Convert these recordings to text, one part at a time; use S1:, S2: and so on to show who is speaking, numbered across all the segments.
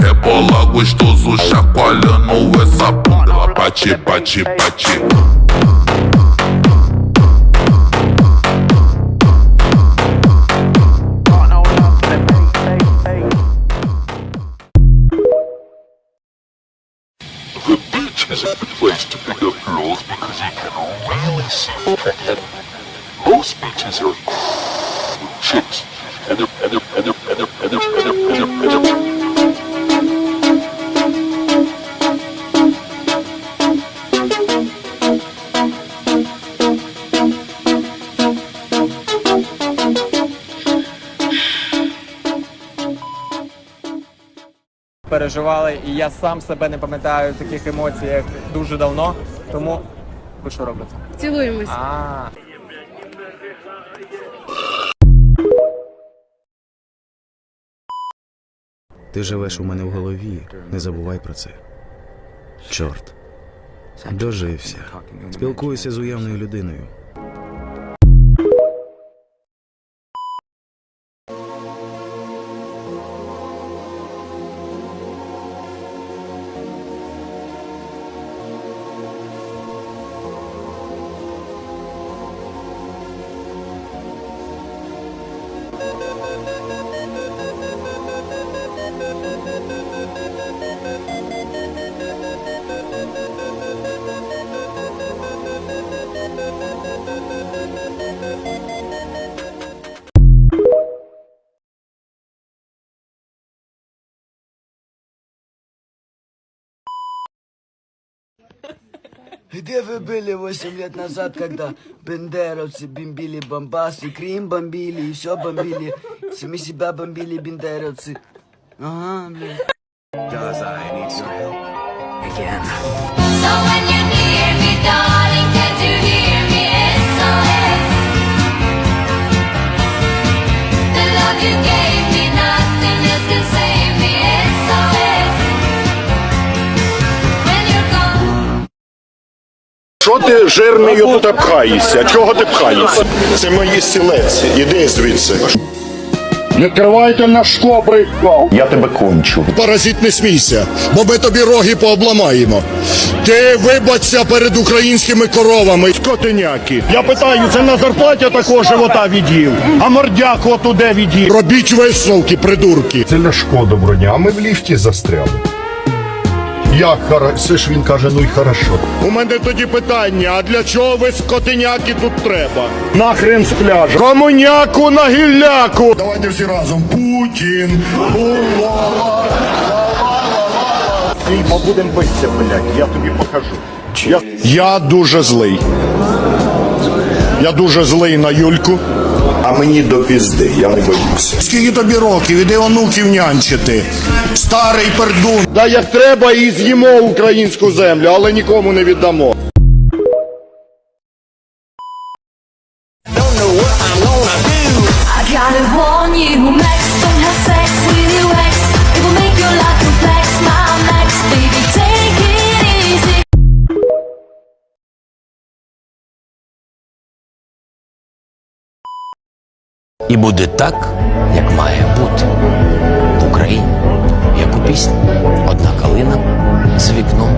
S1: Rebola gostoso, chacoalhando essa bunda. Bate, bate, bate.
S2: Переживали, і я сам себе не пам'ятаю таких емоцій, дуже давно. Тому ви що робите?
S3: Цілуємось.
S2: А,
S4: Ти живеш у мене в голові, не забувай про це. Чорт. Дожився. Спілкуюся з уявною людиною.
S5: Где вы были 8 лет назад, когда бендеровцы бомбили Бомбас и Крым бомбили, и все бомбили. Сами себя бомбили бендеровцы. Ага, блин.
S6: So when you near me, darling, can't you hear me? SOS. The love you gave
S7: Що ти жирною тут пхаєшся? Чого ти пхаєшся? Це мої стілець. Іди звідси. Відкривайте на шкобри. Я тебе кончу. Паразит не смійся, бо ми тобі роги пообламаємо. Ти вибачся перед українськими коровами. Скотиняки. Я питаю, це на зарплаті такого живота від'їв, а мордяку отуде від'їв. Робіть висновки, придурки. Це Ляшко доброня, а ми в ліфті застряли. Як хорошо? Ж він каже, ну й хорошо. У мене тоді питання: а для чого ви скотиняки тут треба? Нахрен з пляжу. Комуняку на гілляку. Давайте всі разом. Путін. Улова. І ми будемо битися, блядь, я тобі покажу. Я, я дуже злий. Я дуже злий на Юльку. А мені до пізди, я не боюся. Скільки тобі років, іди онуків нянчити. Старий пердун. Да як треба і з'їмо українську землю, але нікому не віддамо.
S8: Буде так, як має бути. В Україні, як у пісні. Одна калина з вікном,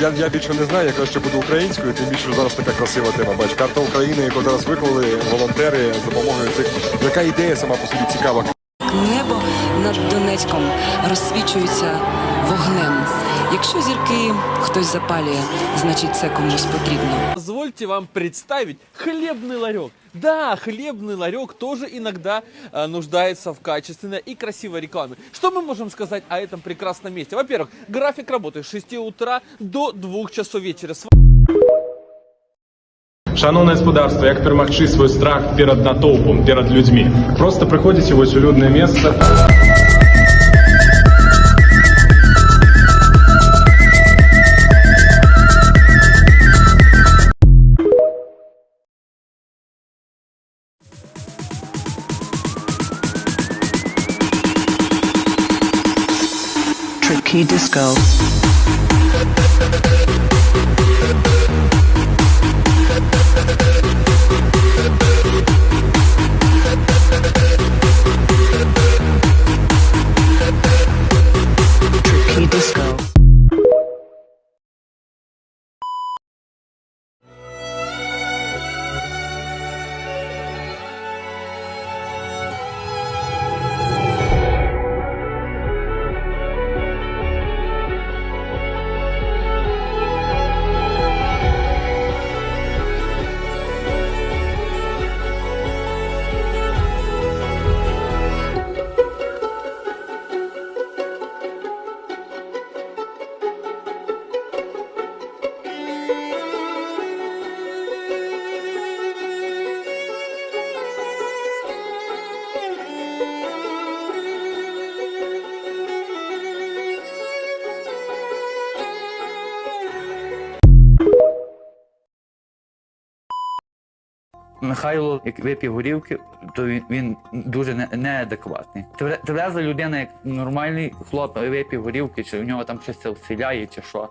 S9: Я, я більше не знаю, я краще буду українською, тим більше зараз така красива тема. Бач, карта України, яку зараз виклали волонтери з допомогою цих. Яка ідея сама по собі цікава.
S10: Небо над Донецьком розсвічується вогнем. Якщо зірки хтось запалює, значить це комусь потрібно.
S11: Позвольте вам представить хлебный ларек. Да, хлебный ларек тоже иногда э, нуждается в качественной и красивой рекламе. Что мы можем сказать о этом прекрасном месте? Во-первых, график работы с 6 утра до 2 часов вечера.
S12: Шановне господарство, як перемогти свій страх перед натовпом, перед людьми? Просто приходите в ось улюдне місце.
S10: Tricky Disco.
S13: Михайло, як вип'є горівки, то він, він дуже не, неадекватний. Твереза людина, як нормальний хлоп, вип'є горівки, чи в нього там щось це вселяє, чи що.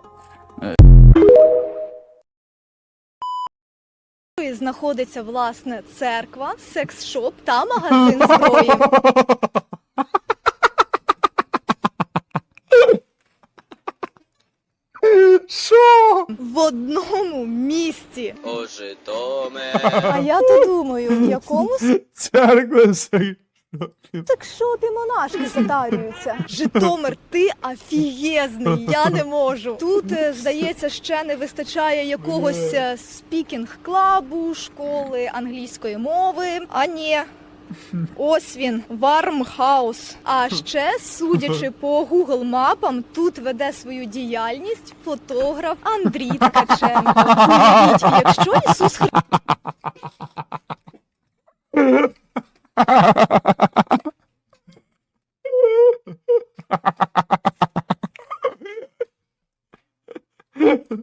S14: знаходиться власне церква, секс-шоп та магазин зброї. В одному місці.
S2: О, Житомир.
S14: А я то думаю, в якому
S9: Церква
S14: секс-шопі монашки затарюються. Житомир, ти афієзний, я не можу. Тут, е, здається, ще не вистачає якогось спікінг-клабу, школи англійської мови. А ні. Ось він, Вармхаус. А ще, судячи по Google мапам, тут веде свою діяльність фотограф Андрій Ткаченко. Уявіть, якщо Ісус Христос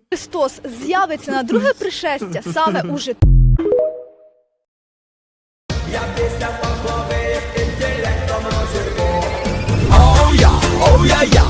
S14: Христос з'явиться на друге пришестя саме у Житомирі.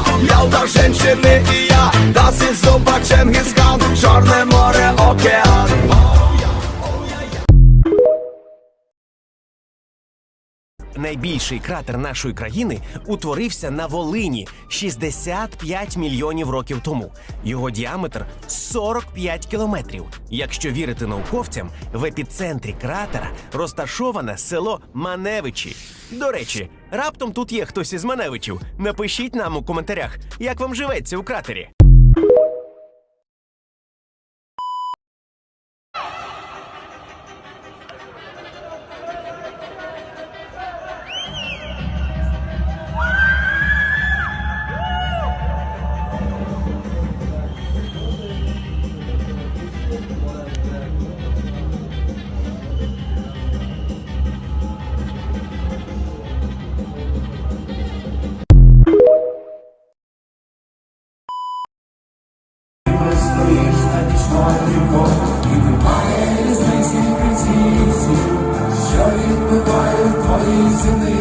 S15: Найбільший кратер нашої країни утворився на Волині 65 мільйонів років тому. Його діаметр 45 кілометрів. Якщо вірити науковцям, в епіцентрі кратера розташоване село Маневичі. До речі, раптом тут є хтось із Маневичів. Напишіть нам у коментарях, як вам живеться у кратері. in the